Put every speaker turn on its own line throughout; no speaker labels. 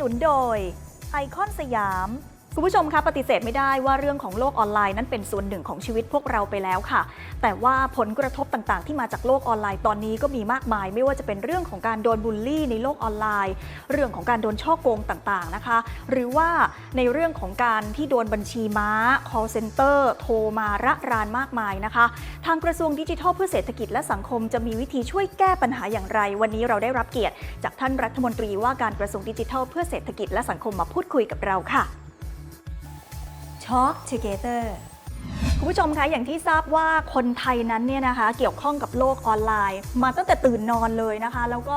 นุนโดยไอคอนสยาม คุณผู้ชมคะปฏิเสธไม่ได้ว่าเรื่องของโลกออนไลน์นั้นเป็นส่วนหนึ่งของชีวิตพวกเราไปแล้วค่ะ แต่ว่าผลกระทบต่างๆ ที่มาจากโลกออนไลน์ตอนนี้ก็มีมากมาย ไม่ว่าจะเป็นเรื่องของการโดนบูลลี่ในโลกออนไลน์ เรื่องของการโดนช่อโกงต่างๆนะคะ หรือว่าในเรื่องของการที่โดนบัญชีม้า call center โทรมาระรานมากมายนะคะ ทางกระทรวงดิจิทัลเพื่อเศรษฐกิจและสังคมจะมีวิธีช่วยแก้ปัญหาอย่างไร วันนี้เราได้รับเกียรติ จากท่านรัฐมนตรีว่าการกระทรวงดิจิทัลเพื่อเศรษฐกิจและสังคมมาพูดคุยกับเราค่ะ Talk Together คุณผู้ชมคะอย่างที่ทราบว่าคนไทยนั้นเนี่ยนะคะเกี่ยวข้องกับโลกออนไลน์ มาตั้งแต่ตื่นนอนเลยนะคะ แล้วก็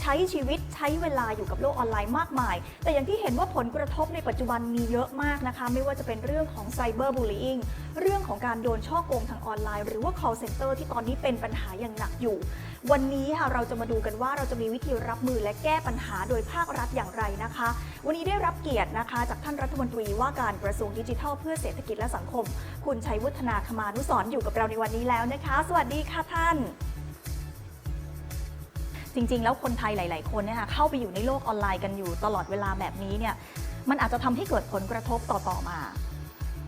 ใช้ชีวิตใช้เวลาอยู่กับโลกออนไลน์มากมาย แต่อย่างที่เห็นว่าผลกระทบในปัจจุบันมีเยอะมากนะคะ ไม่ว่าจะเป็นเรื่องของไซเบอร์บูล y ิงเรื่องของการโดนช่อโกงทางออนไลน์ หรือว่า call center ที่ตอนนี้เป็นปัญหาอย่างหนักอยู่ วันนี้ค่ะเราจะมาดูกันว่าเราจะมีวิธีรับมือและแก้ปัญหาโดยภาครัฐอย่างไรนะคะ วันนี้ได้รับเกียรตินะคะ จากท่านรัฐมนตรีว่าการกระทรวงดิจิทัล เพื่อเศรษฐกิจและสังคม คุณชัยวุฒนาคมานุสร์อยู่กับเราในวันนี้แล้วนะคะ สวัสดีค่ะท่านจริงๆ แล้วคนไทยหลาย ๆ คนเนี่ยค่ะเข้าไปอยู่ในโลกออนไลน์กันอยู่ตลอดเวลาแบบนี้เนี่ยมันอาจจะทำให้เกิดผลกระทบต่อๆมา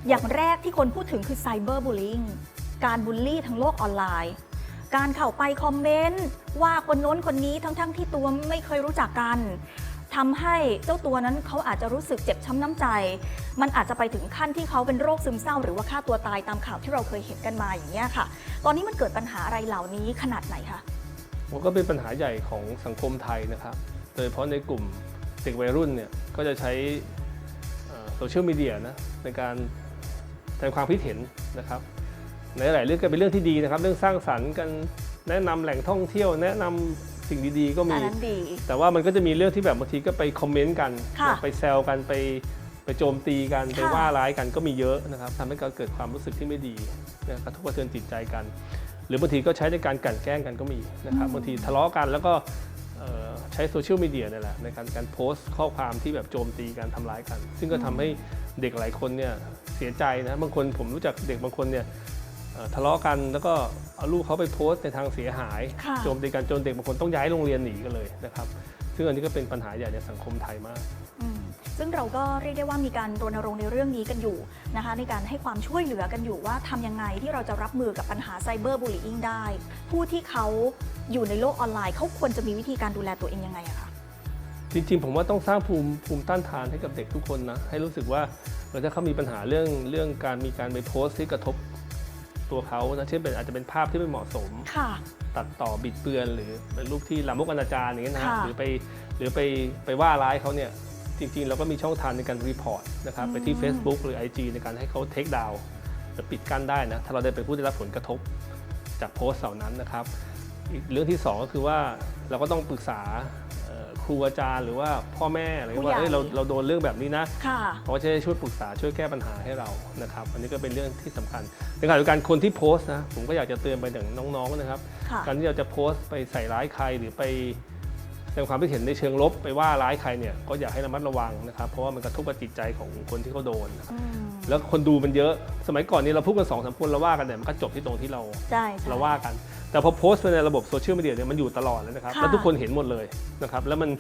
อย่างแรกที่คนพูดถึงคือไซเบอร์บูล y ิงการบูลลี่ทางโลกออนไลน์ การเข้าไปคอมเมนต์ว่าคนโน้นคนนี้ทั้งๆที่ตัวไม่เคยรู้จักกันทำให้เจ้าตัวนั้นเขาอาจจะรู้สึกเจ็บช้ำน้ำใจ มันอาจจะไปถึงขั้นที่เขาเป็นโรคซึมเศร้า หรือว่าฆ่าตัวตายตามข่าวที่เราเคยเห็นกันมาอย่างนี้ยค่ะ ตอนนี้มันเกิดปัญหาอะไรเหล่านี้ขนาดไหนคะ
มันก็เป็นปัญหาใหญ่ของสังคมไทยนะครับโดยเฉพาะในกลุ่มเด็กวัยรุ่นเนี่ยก็จะใช้โซเชียลมีเดียนะในการแสดงความคิดเห็นนะครับ หลายเรื่องก็เป็นเรื่องที่ดีนะครับ เรื่องสร้างสรรค์กันแนะนำแหล่งท่องเที่ยว แนะนำสิ่งดีๆก็
อั
มี
นนั้นดี
แต่ว่ามันก็จะมีเรื่องที่แบบบางทีก็ไปคอมเมนต์กัน
ค่ะ
ไปแซวกันไปไปโจมตีกันไป
ค่ะ
ว่าร้ายกันก็มีเยอะนะครับทำให้เกิดความรู้สึกที่ไม่ดีนะกระทบกระเทือนจิตใจกัน หรือบางทีก็ใช้ในการกลั่นแกล้งกันก็มีนะครับบางทีทะเลาะกันแล้วก็เอ่อใช้โซเชียลมีเดียนี่แหละในการการโพสต์ข้อความที่แบบโจมตีกันทำร้ายกัน ซึ่งก็ทำให้เด็กหลายคนเนี่ยเสียใจนะบางคนผมรู้จักเด็กบางคนเนี่ยเอ่อ ทะเลาะกันแล้วก็เอาลูกเขาไปโพสต์ในทางเสียหาย
ค่ะ
โจมตีกันจนเด็กบางคนต้องย้ายโรงเรียนหนีกันเลยนะครับซึ่งอันนี้ก็เป็นปัญหาใหญ่ในสังคมไทยมาก
อืมซึ่งเราก็เรียกได้ว่ามีการรณรงค์ในเรื่องนี้กันอยู่นะคะในการให้ความช่วยเหลือกันอยู่ว่าทำยังไงที่เราจะรับมือกับปัญหาไซเบอร์บูล y ิ n งได้ ผู้ที่เขาอยู่ในโลกออนไลน์เขาควรจะมีวิธีการดูแลตัวเองยังไงอะคะ
จริงๆผมว่าต้องสร้างภูมิภูมิต้านทานให้กับเด็กทุกคนนะให้รู้สึกว่าเออถ้าเขามีปัญหาเรื่องเรื่องการมีการไปโพสต์ที่กระทบ ตัวเขานะเช่นเป็นอาจจะเป็นภาพที่ไม่เหมาะสม
ค่ะ
ตัดต่อบิดเบือนหรือเป็นรูปที่ลามกอนาจารอย่างเงี้ยนะฮะ
ค่ะ
หรือไปหรือไปไปว่าร้ายเขาเนี่ยจริงๆ เราก็มีช่องทางในการรีพอร์ตนะครับไปที่ Facebook หรือ IG ในการให้เขาเทคดาวจะปิดกั้นได้นะถ้าเราได้เป็นผู้ได้รับผลกระทบจากโพสต์เหล่านั้นนะครับ อีกเรื่องที่สองก็คือว่าเราก็ต้องปรึกษาเอ่อ ครูอาจารย์หรือว่าพ่อแม่อะไร
ผู้ใหญ่
ว่าเอ้ยเราเราโดนเรื่องแบบนี้นะ
ค่ะ
เขาก็จะได้ช่วยปรึกษาช่วยแก้ปัญหาให้เรานะครับ อันนี้ก็เป็นเรื่องที่สำคัญในขณะเดียวกันคนที่โพสต์นะผมก็อยากจะเตือนไปถึงน้องๆนะครับ
ค่ะ
การที่เราจะโพสต์ไปใส่ร้ายใครหรือไป แสดงความคิดเห็นในเชิงลบไปว่าร้ายใครเนี่ยก็อยากให้ระมัดระวังนะครับ เพราะว่ามันกระทบกับจิตใจของคนที่เขาโดนนะครับ
อืม
แล้วคนดูมันเยอะสมัยก่อนนี้เราพูดกันสองสามคนเราว่ากันเนี่ยมันก็จบที่ตรงที่เรา
ใช่ใช่
เราว่ากัน แต่พอโพสต์ไปในระบบโซเชียลมีเดียเนี่ยมันอยู่ตลอดเลยนะครับ
ค่ะ
แล้วทุกคนเห็นหมดเลยนะครับแล้วมัน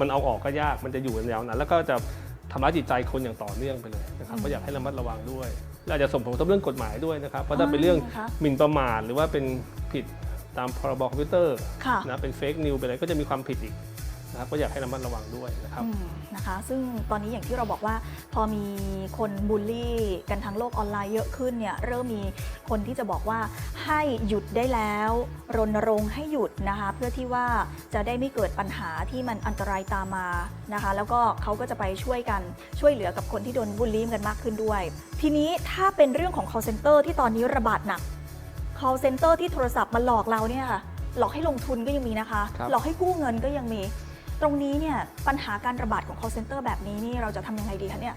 มันเอาออกก็ยากมันจะอยู่ยาวนานแล้วก็จะทำร้ายจิตใจคนอย่างต่อเนื่องไปเลยนะครับก็อยากให้ระมัดระวังด้วยและอาจจะส่งผลกระทบเรื่องกฎหมายด้วยนะครับเพราะถ้าเป็นเรื่อง
คะ
หมิ่นประมาทหรือว่าเป็นผิด ตามพรบคอมพิวเตอร์
ค่ะ
นะเป็นเฟกนิวเป็นอะไรก็จะมีความผิดอีกนะครับก็อยากให้ระมัดระวังด้วยนะครับ
อืมนะคะ ซึ่งตอนนี้อย่างที่เราบอกว่า พอมีคนบูลลี่กันทางโลกออนไลน์เยอะขึ้นเนี่ยเริ่มมีคนที่จะบอกว่าให้หยุดได้แล้ว รณรงค์ให้หยุดนะคะ เพื่อที่ว่าจะได้ไม่เกิดปัญหาที่มันอันตรายตามมานะคะ แล้วก็เขาก็จะไปช่วยกันช่วยเหลือกับคนที่โดนบูลลี่กันมากขึ้นด้วย ทีนี้ถ้าเป็นเรื่องของ call center ที่ตอนนี้ระบาดหนัก call center ที่โทรศัพท์มาหลอกเราเนี่ยค่ะหลอกให้ลงทุนก็ยังมีนะคะ
ครับ
หลอกให้กู้เงินก็ยังมี ตรงนี้เนี่ยปัญหาการระบาดของ call center แบบนี้นี่เราจะทำยังไงดีคะเนี่ย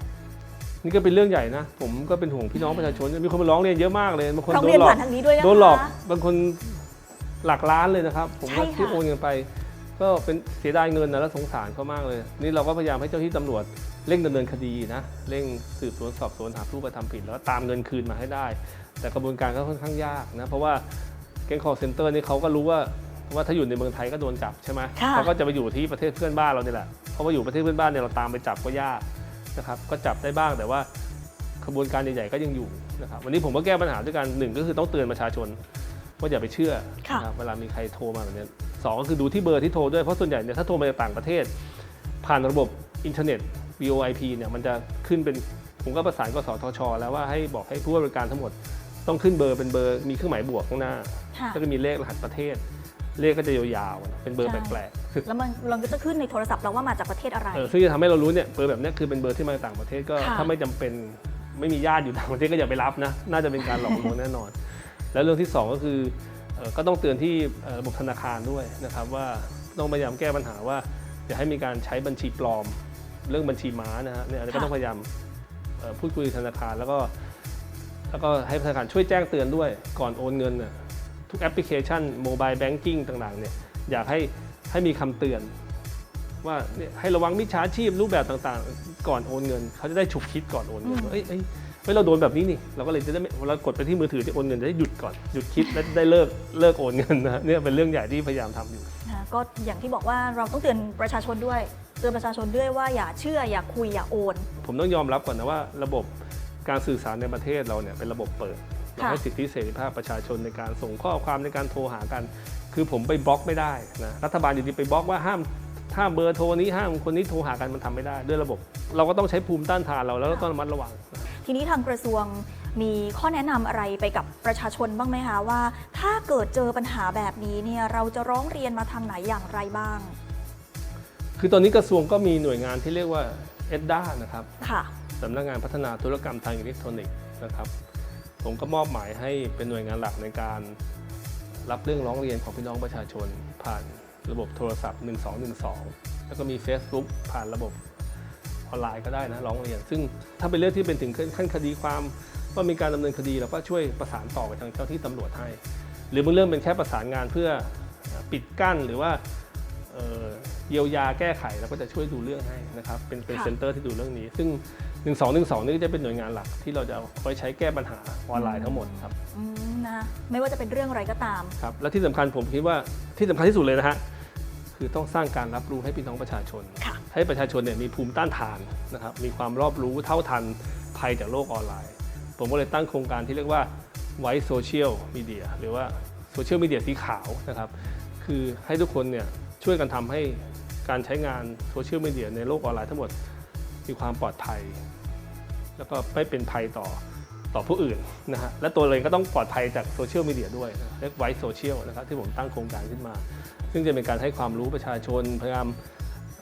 นี่ก็เป็นเรื่องใหญ่นะ ผมก็เป็นห่วงพี่น้องประชาชน มีคนมาร้องเรียนเยอะมากเลยบางคน
ร้อง
โด
เรีย
น
น
หลอ
ผ่ากนทางนี้ด้วยนะคะ
โดนหลอกบางคนหลักล้านเลยนะครับ ผมว่า
ใช่ค่ะ
ที่โอนเงินไป ก็เป็นเสียดายเงินนะแล้วสงสารเขามากเลย นี่เราก็พยายามให้เจ้าที่ตำรวจ เร่งดำเนินคดีนะเร่งสืบสวนสอบสวนหาผู้กระทำผิด แล้วตามเงินคืนมาให้ได้ แต่กระบวนการก็ค่อนข้างยากนะเพราะว่าแก๊งคอร์เซนเตอร์นี่เขาก็รู้ว่าว่าถ้าอยู่ในเมืองไทยก็โดนจับใช่ไหม
ค่ะ
เขาก็จะไปอยู่ที่ประเทศเพื่อนบ้านเราเนี่ยแหละเพราะว่าอยู่ประเทศเพื่อนบ้านเนี่ยเราตามไปจับก็ยากนะครับก็จับได้บ้างแต่ว่าขบวนการใหญ่ๆก็ยังอยู่นะครับวันนี้ผมก็แก้ปัญหาด้วยกันหนึ่งก็คือต้องเตือนประชาชนว่าอย่าไปเชื่อ
ค่ะ
นะครับเวลามีใครโทรมาแบบนี้สองก็คือดูที่เบอร์ที่โทรด้วยเพราะส่วนใหญ่เนี่ยถ้าโทรมาจากต่างประเทศ ผ่านระบบอินเทอร์เน็ต VoIP เนี่ยมันจะขึ้นเป็นผมก็ประสานกับสทช แล้วว่าให้บอกให้ผู้บริการทั้งหมดต้องขึ้นเบอร์เป็นเบอร์มีเครื่องหมายบวกข้างหน้า
ค่ะ
ก็จะมีเลขรหัสประเทศ เลขก็จะยาวๆนะเป็นเบอร์
ใช่
แปลก
แล้วมันเราก็จะขึ้นในโทรศัพท์เราว่ามาจากประเทศอะไร
ๆเออซึ่งจะทำให้เรารู้เนี่ยเบอร์แบบเนี้ยคือเป็นเบอร์ที่มาจากต่างประเทศก็
ค่ะ
ถ้าไม่จำเป็นไม่มีญาติอยู่ต่างประเทศก็อย่าไปรับนะน่าจะเป็นการหลอกลวงแน่นอน แล้วเรื่องที่สองก็คือเอ่อก็ต้องเตือนที่เอ่อระบบธนาคารด้วยนะครับว่าต้องพยายามแก้ปัญหาว่าอย่าให้มีการใช้บัญชีปลอม เรื่องบัญชีม้านะฮะเนี่ยอันนี้ก็
ค่ะ
ต้องพยายามเอ่อพูดคุยกับธนาคารแล้วก็แล้วก็ให้ธนาคารช่วยแจ้งเตือนด้วยก่อนโอนเงินน่ะทุกแอปพลิเคชันโมบายแบงกิ้งต่างๆเนี่ยอยากให้ให้มีคำเตือน ว่าเนี่ยให้ระวังมิจฉาชีพรูปแบบต่างๆ ก่อนโอนเงิน เขาจะได้ฉุกคิดก่อนโอนเงิน
อืม
ว่าเอ้ยเอ้ยเฮ้ยเราโดนแบบนี้นี่เราก็เลยจะได้ไม่เวลากดไปที่มือถือที่โอนเงินจะได้หยุดก่อนหยุดคิดและได้เลิกเลิกโอนเงินนะเนี่ยเป็นเรื่องใหญ่ที่พยายามทำอยู่
นะ ก็อย่างที่บอกว่าเราต้องเตือนประชาชนด้วย เตือนประชาชนด้วยว่าอย่าเชื่ออย่าคุยอย่าโอน
ผมต้องยอมรับก่อนนะว่า ระบบการสื่อสารในประเทศเราเนี่ยเป็นระบบเปิดเรา
ค่ะ
ให้สิทธิเสรีภาพประชาชนในการส่งข้อความในการโทรหากัน คือผมไปบล็อกไม่ได้นะรัฐบาลอยู่ดีไปบล็อกว่าห้ามห้ามเบอร์โทรนี้ห้ามคนนี้โทรหากันมันทำไม่ได้ ด้วยระบบ เราก็ต้องใช้ภูมิต้านทานเราแล้วก็ต้องระมัดระวังนะ
ทีนี้ทางกระทรวง มีข้อแนะนำอะไรไปกับประชาชนบ้างไหมคะว่า ถ้าเกิดเจอปัญหาแบบนี้เนี่ยเราจะร้องเรียนมาทางไหนอย่างไรบ้าง
คือตอนนี้กระทรวงก็มีหน่วยงานที่เรียกว่าเอ็ดด้านะครับ
ค่ะ
สำนักงานพัฒนาธุรกรรมทางอิเล็กทรอนิกส์นะครับ ผมก็มอบหมายให้เป็นหน่วยงานหลักในการรับเรื่องร้องเรียนของพี่น้องประชาชน ผ่านระบบโทรศัพท์ 1212 แล้วก็มี Facebook ผ่านระบบออนไลน์ก็ได้นะร้องเรียน ซึ่งถ้าเป็นเรื่องที่เป็นถึงขั้นคดีความ ว่ามีการดำเนินคดีเราก็ช่วยประสานต่อไปทางเจ้าที่ตำรวจให้ หรือบางเรื่องเป็นแค่ประสานงานเพื่อปิดกั้นหรือว่าเอ่อเยียวยาแก้ไขเราก็จะช่วยดูเรื่องให้นะครับเป็นเป็น
ค่ะ
เซ็นเตอร์ที่ดูเรื่องนี้ ซึ่ง 1212 นี่ก็จะเป็นหน่วยงานหลักที่เราจะเอาไว้ใช้แก้ปัญหาออนไลน์ทั้งหมดครับ
อืมนะไม่ว่าจะเป็นเรื่องอะไรก็ตาม
ครับและที่สำคัญผมคิดว่าที่สำคัญที่สุดเลยนะฮะคือต้องสร้างการรับรู้ให้พี่น้องประชาชน
ค่ะ
ให้ประชาชนเนี่ยมีภูมิต้านทานนะครับมีความรอบรู้เท่าทันภัยจากโลกออนไลน์ ผมก็เลยตั้งโครงการที่เรียกว่าไว e โซเชียลมีเดียหรือว่าโซเชียลมีเดียสีขาวนะครับ คือให้ทุกคนเนี่ยช่วยกันทำให้การใช้งานโซเชียลมีเดียในโลกออนไลน์ทั้งหมดมีความปลอดภัย แล้วก็ไม่เป็นภัยต่อต่อผู้อื่นนะฮะและตัวเราเองก็ต้องปลอดภัยจากโซเชียลมีเดียด้วยเรียกไว e โซเชียลนะครับที่ผมตั้งโครงการขึ้นมา ซึ่งจะเป็นการให้ความรู้ประชาชนพยายาม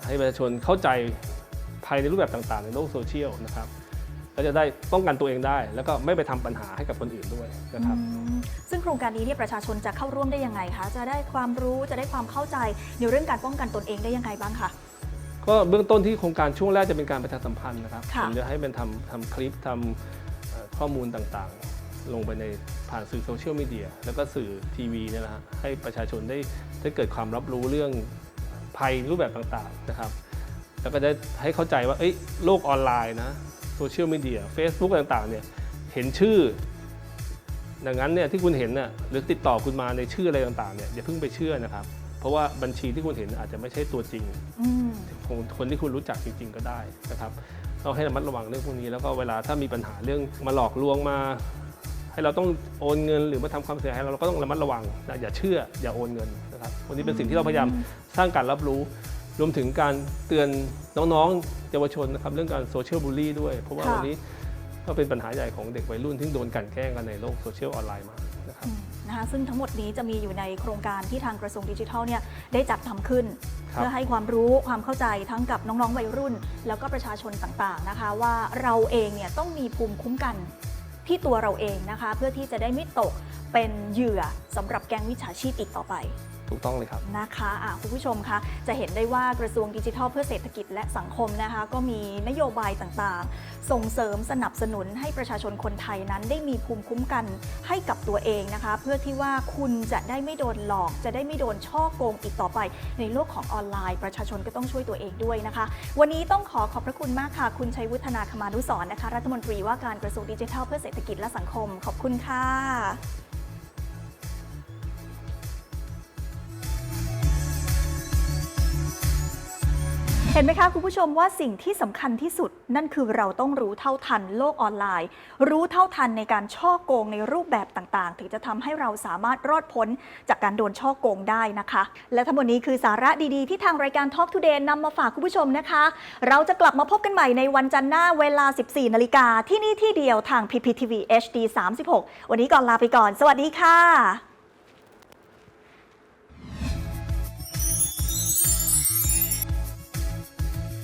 ให้ประชาชนเข้าใจภัยในรูปแบบต่างๆ ในโลกโซเชียลนะครับ ก็จะได้ป้องกันตัวเองได้ แล้วก็ไม่ไปทำปัญหาให้กับคนอื่นด้วยนะครับ
อืมซึ่งโครงการนี้เนี่ยประชาชนจะเข้าร่วมได้ยังไงคะจะได้ความรู้จะได้ความเข้าใจในเรื่องการป้องกันตนเองได้ยังไงบ้างคะ
ก็เบื้องต้นที่โครงการช่วงแรกจะเป็นการประชาสัมพันธ์นะครับ
ค่ะ
ผมจะให้เป็นทำทำคลิปทำเอ่อข้อมูลต่างๆ ลงไปในผ่านสื่อโซเชียลมีเดียแล้วก็สื่อทีวีเนี่ยนะฮะให้ประชาชนได้ได้เกิดความรับรู้เรื่องภัยรูปแบบต่างๆนะครับ แล้วก็ได้ให้เข้าใจว่าเอ้ยโลกออนไลน์นะ โซเชียลมีเดีย Facebook ต่างๆเนี่ยเห็นชื่อ ดังนั้นเนี่ยที่คุณเห็นน่ะหรือติดต่อคุณมาในชื่ออะไรต่างๆเนี่ยอย่าเพิ่งไปเชื่อนะครับ เพราะว่าบัญชีที่คุณเห็นอาจจะไม่ใช่ตัวจริง
อืม
ของคนที่คุณรู้จักจริง ๆ ก็ได้นะครับเราให้ระมัดระวังเรื่องพวกนี้แล้วก็เวลาถ้ามีปัญหาเรื่องมาหลอกลวงมา ให้เราต้องโอนเงินหรือมาทำความเสียหายเราเราก็ต้องระมัดระวังนะอย่าเชื่ออย่าโอนเงินนะครับวันนี้เป็นสิ่งที่เราพยายามสร้างการรับรู้ รวมถึงการเตือนน้องๆ เยาวชนนะครับเรื่องการโซเชียลบูลลี่ด้วย เพราะว่า
ค่ะ
วันนี้ก็เป็นปัญหาใหญ่ของเด็กวัยรุ่นที่โดนกลั่นแกล้งกันในโลกโซเชียลออนไลน์มานะครับ
อืมนะคะซึ่งทั้งหมดนี้จะมีอยู่ในโครงการที่ทางกระทรวงดิจิทัลเนี่ยได้จัดทำขึ้น
ครับ
เพื่อให้ความรู้ความเข้าใจทั้งกับน้องๆวัยรุ่น แล้วก็ประชาชนต่างๆนะคะ ว่าเราเองเนี่ยต้องมีภูมิคุ้มกันที่ตัวเราเองนะคะ เพื่อที่จะได้ไม่ตกเป็นเหยื่อสำหรับแก๊งวิชาชีพอีกต่อไป
ถูกต้องเลยครับ
นะคะอะคุณผู้ชมคะจะเห็นได้ว่ากระทรวงดิจิทัลเพื่อเศรษฐกิจและสังคมนะคะ ก็มีนโยบายต่างๆ ส่งเสริมสนับสนุนให้ประชาชนคนไทยนั้นได้มีภูมิคุ้มกันให้กับตัวเองนะคะ เพื่อที่ว่าคุณจะได้ไม่โดนหลอก จะได้ไม่โดนช่อโกงอีกต่อไป ในโลกของออนไลน์ ประชาชนก็ต้องช่วยตัวเองด้วยนะคะ วันนี้ต้องขอขอบพระคุณมากค่ะ คุณชัยวุฒนาคมานุสรณ์นะคะ รัฐมนตรีว่าการกระทรวงดิจิทัลเพื่อเศรษฐกิจและสังคม ขอบคุณค่ะ เห็นไหมคะคุณผู้ชมว่าสิ่งที่สำคัญที่สุด นั่นคือเราต้องรู้เท่าทันโลกออนไลน์ รู้เท่าทันในการช่อโกงในรูปแบบต่างๆ ถึงจะทำให้เราสามารถรอดพ้นจากการโดนช่อโกงได้นะคะ และทั้งหมดนี้คือสาระดีๆ ที่ทางรายการ Talk Today นำมาฝากคุณผู้ชมนะคะ เราจะกลับมาพบกันใหม่ในวันจันทร์หน้าเวลา 14 นาฬิกาที่นี่ที่เดียวทาง PPTV HD 36 วันนี้ก่อนลาไปก่อน สวัสดีค่ะ